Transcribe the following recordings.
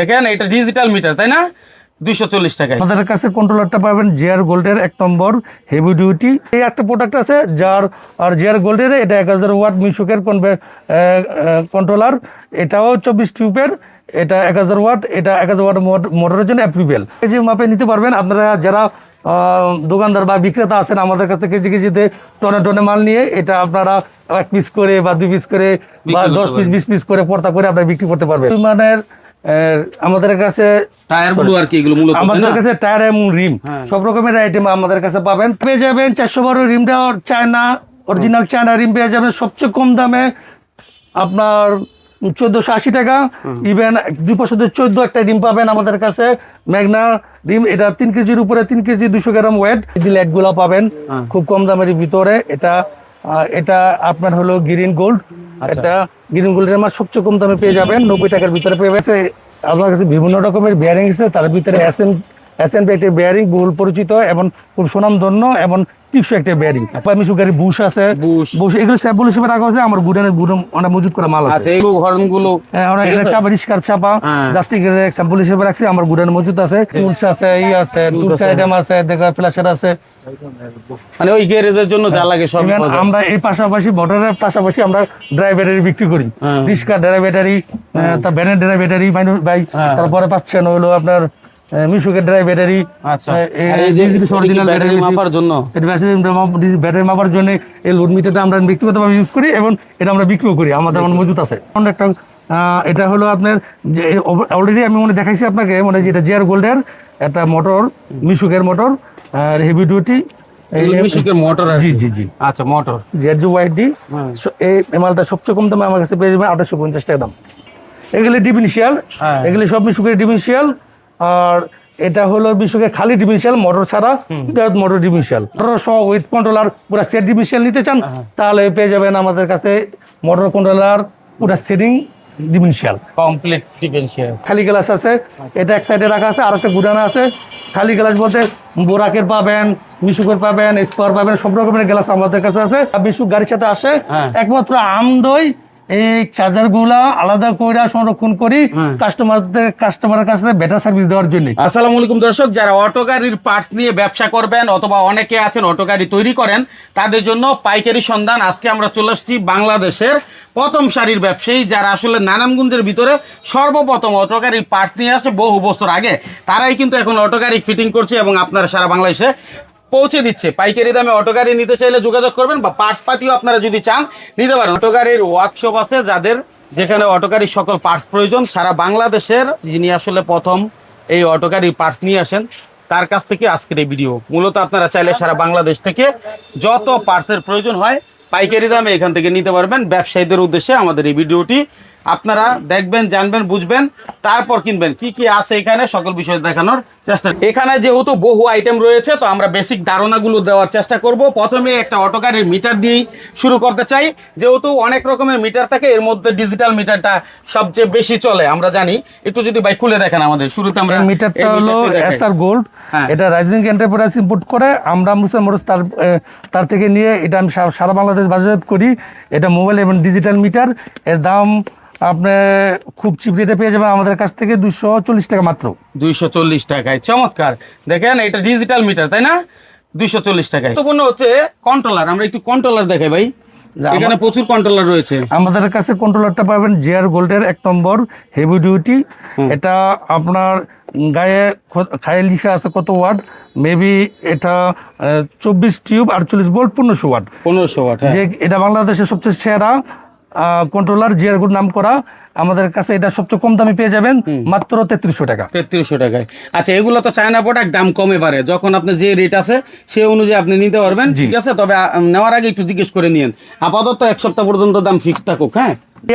দেখেন এটা digital meter তাই না? দুইশো চল্লিশ টাকায়। আমাদের কাছে কন্ট্রোলারটা পাবেন জিআর গোল্ডের এক নম্বর হেভি ডিউটি এই একটা প্রোডাক্ট আছে যার আর জিআর গোল্ডের এটা এক হাজার ওয়াট মিশুকের কন্ট্রোলার এটাও চব্বিশ টিউবের এটা এক হাজার ওয়াট এটা এক হাজার ওয়াট মোটরের জন্য অ্যাপ্রুভেল কেজি মাপে নিতে পারবেন আপনারা যারা দোকানদার বা বিক্রেতা আছেন আমাদের কাছ থেকে কেজি কেজিতে টনে টনে মাল নিয়ে এটা আপনারা এক পিস করে বা দুই পিস করে বা দশ পিস বিশ পিস করে পর্তা করে আপনারা বিক্রি করতে পারবেন। আহ, আমাদের কাছে টায়ার আর কি এগুলো মূলত আমাদের কাছে টায়ার এবং রিম সব রকমের আইটেম আমাদের কাছে পাবেন। পেয়ে যাবেন চারশো বারো রিমটা চায়না অরিজিনাল চায়না রিম পেয়ে যাবেন। সবচেয়ে কম দামে আপনার চোদ্দোশো আশি টাকা। ইভেন দুই বছরের চোদ্দ একটা ডিম পাবেন আমাদের কাছে। ম্যাগনা ডিম এটা তিন কেজির উপরে তিন কেজি দুশো গ্রাম ওয়েট লাইটগুলো পাবেন। খুব কম দামের ভিতরে। এটা এটা আপনার হলো গ্রিন গোল্ড এটা গ্রিন গোল্ডের আমার সবচেয়ে কম দামে পেয়ে যাবেন, নব্বই টাকার ভিতরে পেয়ে আপনার কাছে বিভিন্ন রকমের বেয়ারিং আছে, তার ভিতরে এসএন এসএন একটি বেয়ারিং বহুল পরিচিত এবং খুব সুনামধন্য এবং টিকসু একটা বেয়ারিং আমি সুগারি বুশ আছে। বুশ। এগুলো স্যাম্পল হিসেবে রাখা হয়েছে আমার গুডানে গুডন অনেক মজুত করা মাল আছে। আচ্ছা এই হর্নগুলো হ্যাঁ, চাপা রিস্কার চাপা। জাস্টিক স্যাম্পল হিসেবে রাখছি আমার গুডানে মজুত আছে। টুলস আছে। ই আছে টুলস আইটেম আছে। দেখা ফ্ল্যাশার আছে। মানে ওই গ্যারেজের জন্য যা লাগে সব আমরা এই পাশাপাশি মোটরের পাশাপাশি আমরা ড্রাই ব্যাটারি বিক্রি করি। রিস্কার ড্রাই ব্যাটারি তার ভ্যানের ড্রাই ব্যাটারি হ্যাঁ। তারপরে পাচ্ছেন হলো আপনার মিশুকের ড্রাই ব্যাটারি আচ্ছা। অরিজিনাল ব্যাটারি মাপার জন্য। এটা ব্যাটারি মাপার জন্য এই লোড মিটারটা আমরা ব্যক্তিগতভাবে ইউজ করি এবং এটা আমরা বিক্রিও করি আমাদের মানে মজুত আছে। একটা এটা হলো আপনার যে অলরেডি আমি মনে দেখাইছি আপনাকে মানে যেটা জিআর গোল্ডের একটা মোটর মিশুকের মোটর আর হেভি ডিউটি মিশুকের মোটর জি জি জি। আচ্ছা motor GR G white D. এই এই মালটা সবচেয়ে কম দামে আমার কাছে পেয়ে যাবেন আঠাশশো পঞ্চাশ টাকা দাম। এগুলি ডিফিনিশিয়াল হ্যাঁ। এগুলি সব মিশুকের ডিফিনিশিয়াল আর এটা হলো মিশুকের খালি ডিফিনিশিয়াল মোটর ছাড়া উইদাউট মোটর ডিফিনিশিয়াল মোটর সহ উইথ কন্ট্রোলার পুরো সেট ডিফিনিশিয়াল নিতে চান হ্যাঁ। তাহলে পেয়ে যাবেন আমাদের কাছে মোটর কন্ট্রোলার পুরো সেটিং ডিফিনিশিয়াল কমপ্লিট ডিফারেন্সিয়াল খালি গ্লাস আছে এটা এক সাইডে রাখা আছে আর একটা গুদানা আছে। খালি গ্লাস বলতে বোরাকের পাবেন মিশুকের পাবেন স্পার পাবেন সব রকমের গ্লাস আমাদের কাছে আছে। মিশুক গাড়ির সাথে আসে হ্যাঁ। একমাত্র আমদই এই চার্জারগুলা আলাদা করে সংরক্ষণ করি হ্যাঁ। কাস্টমারদের কাস্টমারের কাছে বেটার সার্ভিস দেওয়ার জন্য। আসসালামু আলাইকুম দর্শক যারা অটো গাড়ির পার্টস নিয়ে ব্যবসা করবেন অথবা অনেকে আছেন অটো গাড়ি তৈরি করেন তাদের জন্য পাইকারি সন্ধান। আজকে আমরা চলে আসছি বাংলাদেশের প্রথম সারির ব্যবসায়ী যারা আসলে নানামগঞ্জের ভিতরে সর্বপ্রথম অটো গাড়ির পার্টস নিয়ে আসে বহু বছর আগে। তারাই কিন্তু এখন অটো গাড়ি ফিটিং করছে এবং আপনারা সারা বাংলাদেশে পৌঁছে দিচ্ছে। পাইকারি দামে অটো গাড়ি নিতে চাইলে যোগাযোগ করবেন বা পার্টস পাতিও আপনারা যদি চান, নিতে পারেন। অটো গাড়ির ওয়ার্কশপ আছে যাদের যেখানে অটো গাড়ির সকল পার্টস প্রয়োজন। সারা বাংলাদেশের যিনি আসলে প্রথম এই অটো গাড়ির পার্টস নিয়ে আসেন, তার কাছ থেকে আজকের এই ভিডিও মূলত আপনারা চাইলে সারা বাংলাদেশ থেকে যত পার্টসের প্রয়োজন হয়, পাইকারি দামে এখান থেকে নিতে পারবেন। ব্যবসায়ীদের উদ্দেশ্যে আমাদের এই ভিডিওটি আপনারা দেখবেন জানবেন বুঝবেন তারপর কিনবেন। কি কি আছে এখানে সকল বিষয় দেখানোর চেষ্টা। এখানে যেহেতু বহু আইটেম রয়েছে তো আমরা বেসিক ধারণাগুলো দেওয়ার চেষ্টা করব। প্রথমে একটা অটো গাড়ির মিটার দিয়েই শুরু করতে চাই। যেহেতু অনেক রকমের মিটার থাকে এর মধ্যে ডিজিটাল মিটারটা সবচেয়ে বেশি চলে আমরা জানি। একটু যদি ভাই খুলে দেখেন আমাদের শুরুতে আমরা মিটারটা হলো। এসআর গোল্ড হ্যাঁ। এটা রাইজিং এন্টারপ্রাইজ ইম্পোর্ট করে আমরা মুসলিম মোটরস তার তার থেকে নিয়ে এটা আমি সারা বাংলাদেশ বাজারজাত করি। এটা মোবাইল এবং ডিজিটাল মিটার এর দাম আপনি খুব চিপ রেটে পেয়ে যাবেন আমাদের কাছ থেকে দুশো চল্লিশ টাকা মাত্র। দুইশো চল্লিশ টাকায় চমৎকার। দেখেন এটা ডিজিটাল মিটার তাই না? দুইশো চল্লিশ টাকায়। গুরুত্বপূর্ণ হচ্ছে কন্ট্রোলার আমরা একটু কন্ট্রোলার দেখাই ভাই। এখানে প্রচুর কন্ট্রোলার রয়েছে। আমাদের কাছে কন্ট্রোলারটা পাবেন জিআর গোল্ডের এক নম্বর হেভি ডিউটি এটা আপনার গায়ে খায়ে লিখা আছে কত ওয়াট? মেবি এটা চব্বিশ টিউব আটচল্লিশ ভোল্ট পনেরোশো ওয়াট পনেরোশো ওয়াট হ্যাঁ। যে এটা বাংলাদেশের সবচেয়ে সেরা কন্ট্রোলার জিআর গুড নাম করা আমাদের কাছে এটা সবচেয়ে কম দামে পেয়ে যাবেন মাত্র তেত্রিশশো টাকা। তেত্রিশশো টাকায়। আচ্ছা এগুলো তো চায়না প্রোডাক্ট দাম কমে পারে যখন আপনার যে রেট আছে সে অনুযায়ী আপনি নিতে পারবেন ঠিক আছে? তবে নেওয়ার আগে একটু জিজ্ঞেস করে নিন আপাতত এক সপ্তাহ পর্যন্ত দাম ফিক্স থাকুক হ্যাঁ?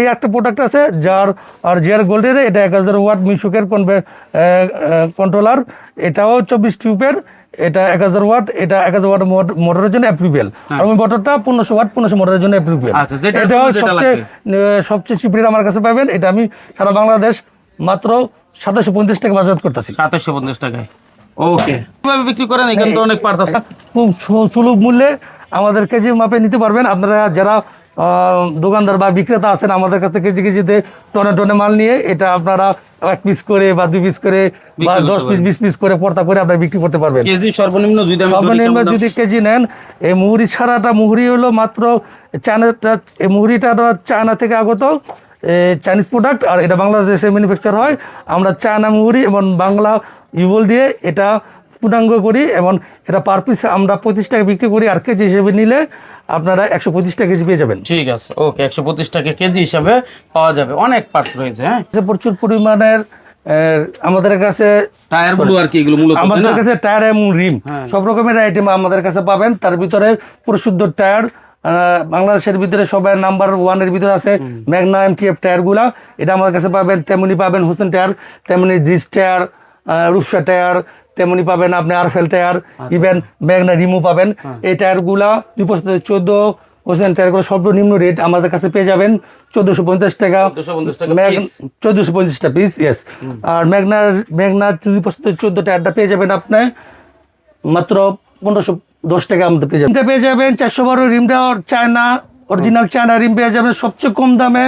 এই একটা প্রোডাক্ট আছে যার আর জিআর গোল্ডের এটা এক হাজার ওয়াট মিশুকের কন্ট্রোলার এটাও চব্বিশ টিউবের এটা এক হাজার ওয়াট এটা এক হাজার ওয়াট মোটরের জন্য অ্যাপ্রুভেল আর ওই মোটরটা পনেরোশো ওয়াট পনেরোশো মোটরের জন্য অ্যাপ্রুভেল আচ্ছা, এটা সবচেয়ে সবচেয়ে চিপ আমার কাছে পাবেন। এটা আমি সারা বাংলাদেশ মাত্র সাতাশশো পঞ্চাশ টাকা বাজার করতেছি। সাতাশশো পঞ্চাশ টাকায়। ওকে। কীভাবে বিক্রি করেন? এখানে তো অনেক পার্স আছে। খুব সুলভ মূল্যে আমাদের কেজি মাপে নিতে পারবেন আপনারা যারা দোকানদার বা বিক্রেতা আছেন আমাদের কাছ থেকে কেজি কেজিতে টনে টনে মাল নিয়ে এটা আপনারা এক পিস করে বা দুই পিস করে বা দশ পিস বিশ পিস করে পর্তা করে আপনারা বিক্রি করতে পারবেন। সর্বনিম্ন যদি সর্বনিম্ন যদি কেজি নেন এই মুহুরি ছাড়াটা মুহুরি হলো মাত্র চায়নাটা এই মুহুরিটা চায়না থেকে আগত চাইনিজ প্রোডাক্ট আর এটা বাংলাদেশে ম্যানুফ্যাকচার হয়। আমরা চায়না মুহুরি এবং বাংলা ইউবল দিয়ে এটা পূর্ণাঙ্গ করি এবং এটা পার পিস আমরা পঁচিশ টাকা বিক্রি করি আর কেজি হিসেবে নিলে আপনারা একশো পঁচিশ টাকা কেজি পেয়ে যাবেন। ঠিক আছে ওকে একশো পঁচিশ টাকা কেজি হিসাবে পাওয়া যাবে। অনেক পার্টস রয়েছে হ্যাঁ? প্রচুর পরিমাণের আমাদের কাছে টায়ারগুলো আর কি এগুলো মূলত আমাদের কাছে টায়ার এবং রিম হ্যাঁ। সব রকমের আইটেম আমাদের কাছে পাবেন। তার ভিতরে পরিশুদ্ধ টায়ার বাংলাদেশের ভিতরে সবাই নাম্বার ওয়ানের ভিতরে আছে ম্যাগনা এম টি এফ টায়ারগুলা এটা আমাদের কাছে পাবেন তেমনি পাবেন হোসেন টায়ার তেমনি জিস টায়ার রূপসা টায়ার তেমনি পাবেন আপনি আরফেল টায়ার আচ্ছা। ইভেন ম্যাগনা রিমু পাবেন। হ্যাঁ। এই টায়ারগুলা দুই বছর চোদ্দ হোসেন টায়ারগুলো সর্বনিম্ন রেট আমাদের কাছে পেয়ে যাবেন। চোদ্দোশো পঞ্চাশ টাকা। 1450 টাকা ম্যাগ- piece। চোদ্দোশো পঞ্চাশটা পিস ইয়েস আর ম্যাগনার ম্যাগনার দুই বছর চোদ্দ টায়ারটা পেয়ে যাবেন আপনি। মাত্র পনেরোশো দশ টাকা আমাদের পেয়ে যাবেন। পেয়ে যাবেন চারশো বারো রিমটা চায়না অরিজিনাল চায়না রিম পেয়ে যাবেন। সবচেয়ে কম দামে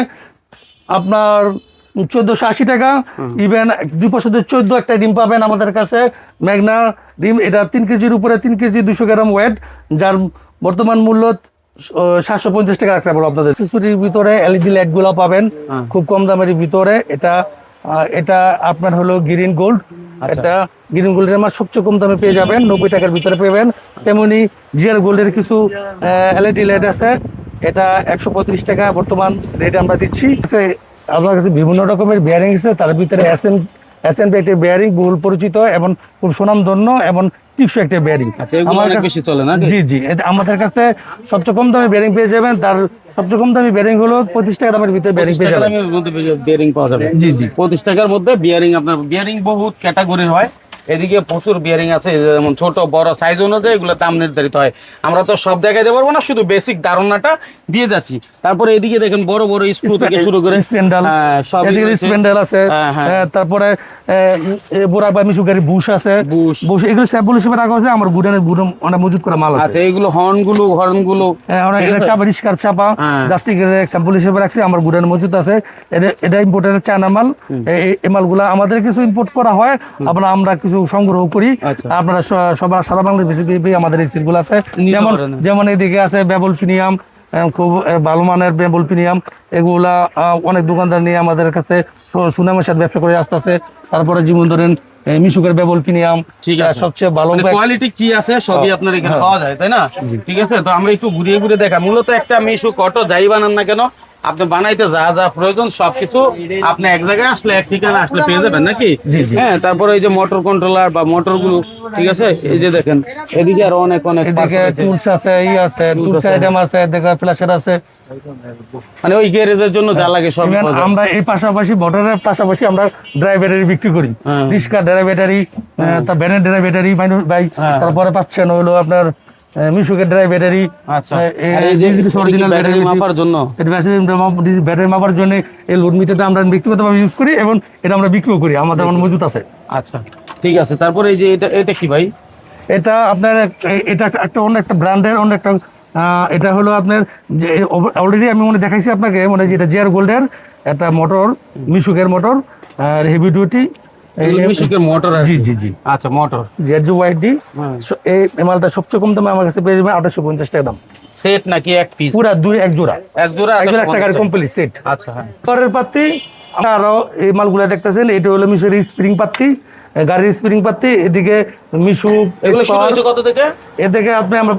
আপনার চোদ্দোশো আশি টাকা। ইভেন দুই বছরের চোদ্দ একটা ডিম পাবেন আমাদের কাছে। ম্যাগনা ডিম এটা তিন কেজির উপরে তিন কেজি দুশো গ্রাম ওয়েট যার বর্তমান মূল্য সাতশো পঞ্চাশ টাকা রাখতে পারব আপনাদের। শিশুটির ভিতরে এলইডি লাইটগুলো পাবেন খুব কম দামের ভিতরে। এটা এটা আপনার হলো গ্রিন গোল্ড এটা গ্রিন গোল্ডের আমার সবচেয়ে কম দামে পেয়ে যাবেন নব্বই টাকার ভিতরে পেবেন। তেমনি জিয়ার গোল্ডের কিছু এলইডি লাইট আছে। এটা একশো পঁয়ত্রিশ টাকা বর্তমান রেট আমরা দিচ্ছি। আপনার কাছে বিভিন্ন রকমের বিয়ারিং আছে তার ভিতরে এসএন এসএন একটি বিয়ারিং বহুল পরিচিত এবং খুব সুনামধন্য এবং টিকশো একটা বিয়ারিং আমার কাছে বেশি চলে না জি জি এটা আমাদের কাছে সবচেয়ে কম দামে বিয়ারিং পেয়ে যাবেন তার সবচেয়ে কম দামি বিয়ারিং হলো পঁচিশ টাকা দামের ভিতরে বিয়ারিং পেয়ে যাবেন। বিয়ারিং পাওয়া যাবে। জি জি। পঁচিশ টাকার মধ্যে বিয়ারিং আপনার বিয়ারিং বহুত ক্যাটাগরির হয়। এদিকে প্রচুর বিয়ারিং আছে যেমন ছোট বড় সাইজ অনুযায়ী এগুলো দাম নির্ধারিত হয়। আমরা তো সব দেখাইতে পারব না শুধু বেসিক ধারণাটা দিয়ে যাচ্ছি। তারপরে এদিকে দেখেন বড় বড় স্ক্রু থেকে শুরু করে হ্যাঁ, সবই এদিকে। আছে হ্যাঁ, হ্যাঁ। তারপরে বা মিশুকারি বুশ আছে। বুশ। বুশ এগুলো স্যাম্পল হিসেবে রাখা হয়েছে আমার গুডানে গুডম অনেক মজুত করা মাল আছে। আচ্ছা এইগুলো হর্নগুলো হর্নগুলো চাপা। রিস্কার চাপা। জাস্টিকের স্যাম্পল হিসেবে রাখছি আমার গুডানে মজুত আছে। এটা- ইম্পোর্টের চায়না মাল। এই- মালগুলা আমাদের কিছু ইম্পোর্ট করা হয় আপনারা আমরা কিছু সংগ্রহ করি। আচ্ছা। আপনারা সবার সারা বাংলাদেশ আমাদের এই সিলগুলো আছে। যেমন যেমন এদিকে আছে বেবল প্রিমিয়াম খুব ভালো মানের বেবল প্রিমিয়াম। এগুলা অনেক দোকানদার নিয়ে আমাদের কাছে সুনামের সাথে ব্যবসা করে আসতেছে। তারপরে যেমন ধরেন মিশুকের বেবল প্রিমিয়াম ঠিক আছে। সবচেয়ে ভালো কোয়ালিটি কি আছে সবই আপনার এখানে পাওয়া যায় তাই না? ঠিক আছে? তো আমরা একটু ঘুরিয়ে ঘুরে দেখা। মূলত একটা মিশু কত যাই বানান না কেন আপনি বানাইতে যা যা প্রয়োজন সবকিছু আপনি এক জায়গায় আসলে এক ঠিকানা আসলে পেয়ে যাবেন নাকি? হ্যাঁ তারপরে এই যে মোটর কন্ট্রোলার বা মোটরগুলো ঠিক আছে? এই যে দেখেন এদিকে আরও অনেক অনেক টুলস আছে। ই আছে টুলস আইটেম আছে। এদিকে ফ্ল্যাশের আছে। মানে ওই গ্যারেজের জন্য যা লাগে সব আমরা এই পাশাপাশি মোটরের পাশাপাশি আমরা ড্রাইভারি বিক্রি করি। রিক্সা ড্রাইভারি তার ভ্যানের ড্রাইভারি বাইক হ্যাঁ। তারপরে পাচ্ছেন হলো আপনার মিশুকের ড্রাইভারি আচ্ছা। আর এই ব্যাটারি মাপার জন্য? ব্যাটারি মাপার জন্য এই লোড মিটারটা আমরা ব্যক্তিগতভাবে ইউজ করি এবং এটা আমরা বিক্রিও করি আমাদের আমার মজুত আছে। আচ্ছা ঠিক আছে। তারপরে এই যে এটা এটা কি ভাই? এটা আপনার এটা একটা- অন্য একটা ব্র্যান্ডের অন্য একটা এটা হলো আপনার যে অলরেডি আমি মনে দেখাইছি আপনাকে মানে যেটা জিয়ার গোল্ডের একটা motor মিশুকের motor heavy duty motor G G G. আচ্ছা মোটর। জিয়ার ওয়াইট ডি হ্যাঁ। এই এই মালটা সবচেয়ে কম দামে আমার কাছে পেয়ে যাবেন আঠাশশো পঞ্চাশ টাকা দাম। সেট নাকি এক পিস? পুরা দুই এক জোড়া। এক জোড়া এক জোড়া 150 কমপ্লিট সেট আচ্ছা হ্যাঁ। পরের পাত্তি আরও এই মালগুলা দেখতেছেন এটা হলো মিশুর স্প্রিং পাত্তি গাড়ির স্প্রিং পাত্তি এদিকে মিশু এগুলো কত থেকে? এর থেকে আপনি আমরা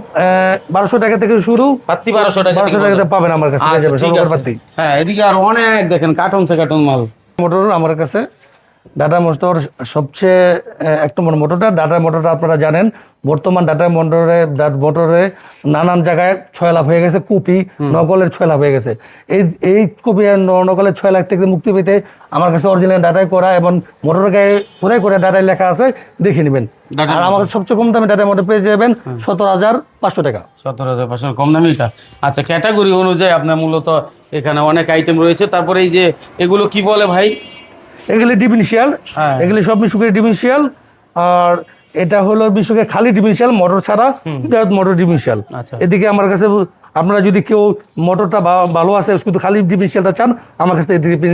বারোশো টাকা থেকে শুরু পাত্তি বারোশো টাকা বারোশো টাকাতে পাবেন আমার কাছে আচ্ছা পাত্তি। হ্যাঁ এদিকে আর অনেক দেখেন কার্টন সে কার্টন মাল। মোটর আমার কাছে ডাটা মোটর সবচেয়ে এক নম্বর মোটরটা ডাটা মোটরটা আপনারা জানেন বর্তমান ডাটা মোটরে মোটরে নানান জায়গায় ছয় লাভ হয়ে গেছে কুপি নকলের ছয় লাভ হয়ে গেছে। এই এই কুপি নকলের ছয় লাখ থেকে মুক্তি পেতে আমার কাছে অরিজিনাল ডাটাই করা এবং মোটর গায়ে কোথায় করে ডাটায় লেখা আছে দেখে নেবেন। আর আমার সবচেয়ে কম দামে ডাটা মোটর পেয়ে যাবেন সতেরো হাজার পাঁচশো টাকা। সতেরো হাজার পাঁচশো কম দামি এটা। আচ্ছা ক্যাটাগরি অনুযায়ী আপনার মূলত এখানে অনেক আইটেম রয়েছে। তারপরে এই যে এগুলো কি বলে ভাই? এগুলি ডিফিনিশিয়াল হ্যাঁ। এগুলি সব মিশুকের ডিফিনিশিয়াল আর এটা হলো মিশুকের খালি ডিফিনিশিয়াল মোটর ছাড়া উইদাউট মোটর ডিফিনিশিয়াল। আচ্ছা। এদিকে আমার কাছে আপনারা যদি কেউ মোটরটা ভালো আছে শুধু খালি ডিফারেন্সিয়ালটা চান আমার কাছে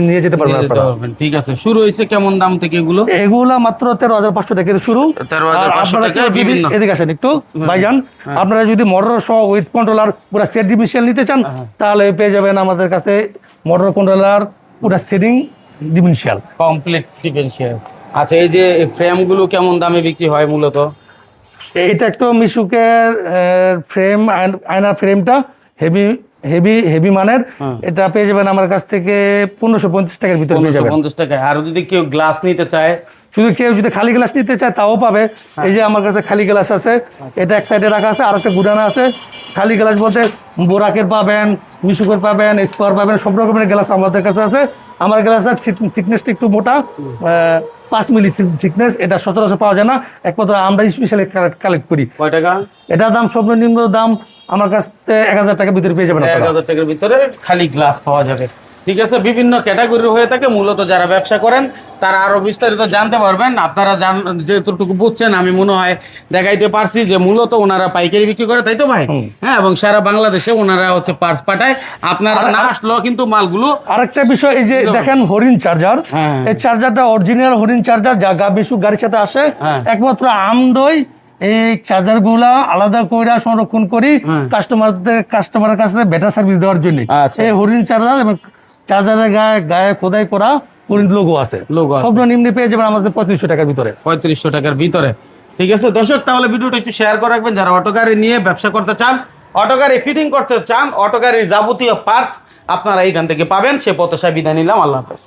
নিয়ে যেতে পারবেন আপনারা। ঠিক আছে। শুরু হয়েছে কেমন দাম থেকে এগুলো? এগুলা মাত্র তেরো হাজার পাঁচশো টাকা থেকে শুরু। 13,500 আর আপনারা টাকা বিভিন্ন। এদিকে আসেন একটু। ভাইজান আপনারা যদি মোটর সহ উইথ কন্ট্রোলার পুরো সেট ডিফারেন্সিয়াল নিতে চান তাহলে পেয়ে যাবেন আমাদের কাছে মোটর কন্ট্রোলার পুরো সেটিং ডিফারেন্সিয়াল কমপ্লিট ডিফারেন্সিয়াল আচ্ছা এই যে ফ্রেমগুলো কেমন দামে বিক্রি হয় মূলত? এইটা একটা মিশুকের ফ্রেম আয়নার ফ্রেমটা হেভি হেভি হেভি মানের। এটা পেয়ে যাবেন আমার কাছ থেকে পনেরোশো পঞ্চাশ টাকার ভিতরে পেয়ে যাবেন। পঞ্চাশ টাকায়। আর যদি কেউ গ্লাস নিতে চায়? শুধু কেউ যদি খালি গ্লাস নিতে চায় তাও পাবে। এই যে আমার কাছে খালি গ্লাস আছে এটা এক সাইডে রাখা আছে আর একটা গুড়ানা আছে। খালি গ্লাস বলতে বোরাকের পাবেন মিশুকের পাবেন স্কোয়ার পাবেন সব রকমের গ্লাস আমাদের কাছে আছে। আমার গ্লাসটা থিকনেসটা একটু মোটা পাঁচ মিলি থিকনেস এটা সচরাচর পাওয়া যায় না। একমাত্র আমরা স্পেশালি কালেক্ট করি। কয় টাকা? এটার দাম সর্বনিম্ন দাম আমার কাছ থেকে এক হাজার টাকার ভিতরে পেয়ে যাবেন এক হাজার টাকার ভিতরে খালি গ্লাস পাওয়া যাবে। ঠিক আছে বিভিন্ন ক্যাটাগরির হয়ে থাকে। মূলত যারা ব্যবসা করেন তারা আরও বিস্তারিত জানতে পারবেন। আপনারা জান যেটুকু বুঝছেন আমি মনে হয় দেখাইতে পারছি যে মূলত ওনারা পাইকারি বিক্রি করে তাই তো ভাই? হ্যাঁ এবং সারা বাংলাদেশে ওনারা হচ্ছে পার্স পাঠায়। আপনারা না আসলেও কিন্তু মালগুলো আরেকটা বিষয় এই যে দেখেন হরিণ চার্জার হ্যাঁ। এই চার্জারটা অরিজিনাল হরিণ চার্জার যা গা বিশু গাড়ির সাথে আসে হ্যাঁ। একমাত্র আমদই এই চার্জারগুলা আলাদা করে সংরক্ষণ করি কাস্টমারদের কাস্টমারের কাছে বেটার সার্ভিস দেওয়ার জন্য। আচ্ছা। এই হরিণ চার্জার এবং চার্জারের গায়ে গায়ে খোদাই করা লোগো আছে। আছে। সর্বনিম্ন পেয়ে যাবেন আমাদের পঁয়ত্রিশশো টাকার ভিতরে। পঁয়ত্রিশশো টাকার ভিতরে। ঠিক আছে দর্শক তাহলে ভিডিওটা একটু শেয়ার করে রাখবেন। যারা অটো গাড়ি নিয়ে ব্যবসা করতে চান অটো গাড়ি ফিটিং করতে চান অটো গাড়ির যাবতীয় পার্টস আপনারা এইখান থেকে পাবেন। সে প্রত্যাশায় বিদায় নিলাম। আল্লাহ হাফেজ।